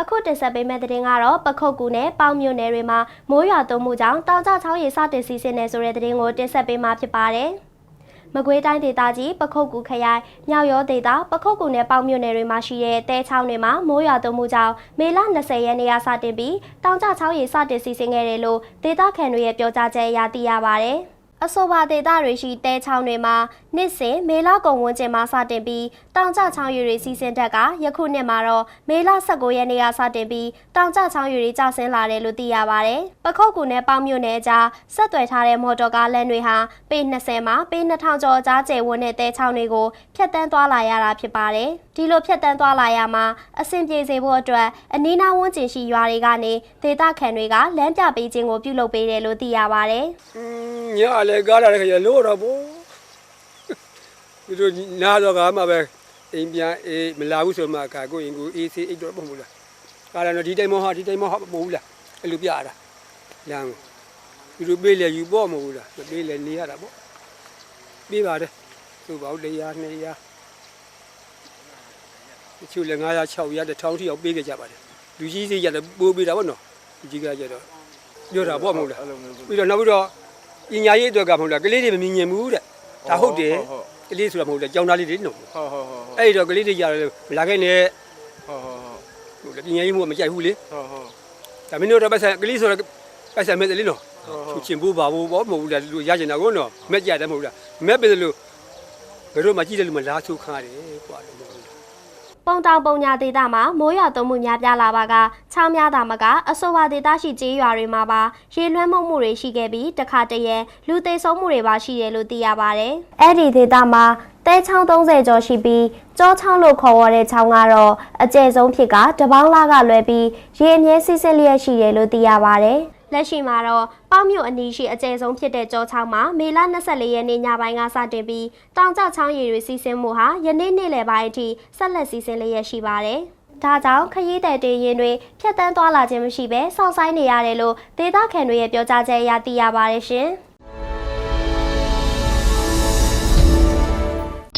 အခုတင်ဆက်ပေးမယ့်သတင်းကတော့ပခုတ်ကူနဲ့ပေါင်မြို့နယ်တွေမှာမိုးရွာသွန်းမှုကြောင့်တောင်ကျချောင်းရေစတင်စီးဆင်းနေဆိုတဲ့သတင်းကိုတင်ဆက်ပေးမှာဖြစ်ပါတယ်။မကွေးတိုင်းဒေသကြီးပခုတ်ကူခရိုင်မြောက်ရောဒေသပခုတ်ကူနဲ့ပေါင်မြို့နယ်တွေမှာရှိတဲ့တဲချောင်းတွေမှာမိုးရွာသွန်းမှုကြောင့်မေလ20ရက်နေ့ကစတင်ပြီးတောင်ကျချောင်းရေစတင်စီးဆင်းခဲ့တယ်လို့ဒေသခံတွေရဲ့ပြောကြားချက်အရသိရပါတယ်။ အဆိုပါဒေသတွေရှိတဲချောင်းတွေမှာနှစ်စဉ်မေလကုန်ဝန်းကျင်မှာစတင်ပြီးတောင်ကျချောင်းရည်တွေစီးဆင်းတက်ကယခုနှစ်မှာတော့မေလ19ရက်နေ့ကစတင်ပြီးတောင်ကျချောင်းရည်တွေကျဆင်းလာတယ်လို့သိရပါတယ်။ပခုတ်ကူနဲ့ပေါင်မြို့နယ်အကြားဆက်သွယ်ထားတဲ့မော်တော်ကားလမ်းတွေဟာပေ20မှာပေ2000ကျော်အကြားကျယ်ဝန်းတဲ့တဲချောင်းတွေကိုဖျက်တမ်းသွားလာရတာဖြစ်ပါတယ်။ဒီလိုဖျက်တမ်းသွားလာရမှာအဆင်ပြေစေဖို့အတွက်အနီးနားဝန်းကျင်ရှိရွာတွေကနေဒေသခံတွေကလမ်းပြပေးခြင်းကိုပြုလုပ်ပေးတယ်လို့သိရပါတယ်။อืมညလည်းကားလာတဲ့ခါကျလို့တော့ဘူးသူတို့နားတော့ကမှပဲအိမ်ပြန်အေးမလာဘူးဆိုမှခါကိုရင်ကိုအေးစေးအိတ်တော့ပုံဘူးလားကားလာတော့ဒီတိုင်းမဟုတ်ဒီတိုင်းမဟုတ်မဟုတ်ဘူးလားအဲ့လိုပြရတာလမ်းသူတို့ပေးလေယူပေါ့မဟုတ်ဘူးလားမပေးလေနေရတာပေါ့ပေးပါတယ်သူ့ဘောက်100 200တချို့လည်း900 600 1000ထိအောင်ပေးကြပါတယ်လူကြီးစိတ်ရတယ်ပိုးပေးတာပေါ့နော်လူကြီးကကြတော့ပြောတာပေါ့မဟုတ်လားအဲ့လိုမျိုးပြီးတော့နောက်ပြီးတော့ ပညာရေးအတွက်ကမဟုတ်လားကလေးတွေမမြင်မြင်ဘူးတဲ့ဒါဟုတ်တယ်ကလေးဆိုတာမဟုတ်လားကြောင်သားလေးတွေနော်ဟုတ်ဟုတ်ဟုတ်ဟုတ်အဲ့ဒီတော့ကလေးတွေကြတယ်မလာခဲ့နဲ့ဟုတ်ဟုတ်ဟုတ်လေပညာရေးမှုကမကြိုက်ဘူးလေဟုတ်ဟုတ်ဒါမင်းတို့တော့ပတ်ဆိုင်ကလေးဆိုတော့ပတ်ဆိုင်မဲ့တယ်လေနော်ဟုတ်သူချင်းဖို့ပါဖို့ပေါ့မဟုတ်ဘူးလားလူရကျင်တာကိုနော်မက်ကြတယ်မဟုတ်လားမက်ပဲလို့ဘယ်တော့မှကြည့်တယ်လို့မလားထုတ်ခါတယ်ကွာလို့မဟုတ်ဘူး ပုံတောင်ပုံညာဒေသမှာမိုးရွာသွန်းမှုများပြားလာပါကချောင်းများတာမကအဆိုပါဒေသရှိကျေးရွာတွေမှာပါရေလွှမ်းမှုမှုတွေရှိခဲ့ပြီးတခါတရံလူသေဆုံးမှုတွေပါရှိတယ်လို့သိရပါတယ်။အဲ့ဒီဒေသမှာတဲချောင်း30ကျော်ရှိပြီးကြောချောင်းလို့ခေါ်ဝေါ်တဲ့ချောင်းကတော့အကျယ်ဆုံးဖြစ်ကတပေါင်းလာကလွယ်ပြီးရေအမြဲစစ်စစ်လျက်ရှိတယ်လို့သိရပါတယ်။ လက်ရှိမှာတော့ပေါမြို့အနီးရှိအကျယ်ဆုံးဖြစ်တဲ့ကြောချောင်းမှာမေလ24ရက်နေ့ညပိုင်းကစတင်ပြီးတောင်ကျချောင်းရည်တွေစီးဆင်းမှုဟာယနေ့နေ့လယ်ပိုင်းအထိဆက်လက်စီးဆင်းလျက်ရှိပါတယ်။ဒါကြောင့်ခရီးသည်တင်ရင်တွေဖြတ်တန်းသွားလာခြင်းမရှိဘဲစောင့်ဆိုင်းနေရတယ်လို့ဒေသခံတွေရဲ့ပြောကြားချက်အရသိရပါတယ်ရှင်။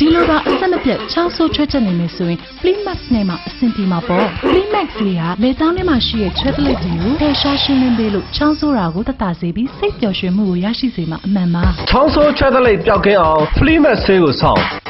ဒီလိုကအဆက်မပြတ်ချောင်းဆိုးချွတ်ချက်နေမယ်ဆိုရင် Fleemax နဲ့မှအဆင်ပြေမှာပေါ့ Fleemax လေးကလေချောင်းထဲမှာရှိတဲ့ chocolate တွေကိုဖယ်ရှားရှင်းလင်းပေးလို့ချောင်းဆိုးတာကိုတတ်တာစေပြီးစိတ်ပျော်ရွှင်မှုကိုရရှိစေမှာအမှန်ပါချောင်းဆိုးချက်တလိပ်ပျောက်ကင်းအောင် Fleemax ဆေးကိုဆောင်း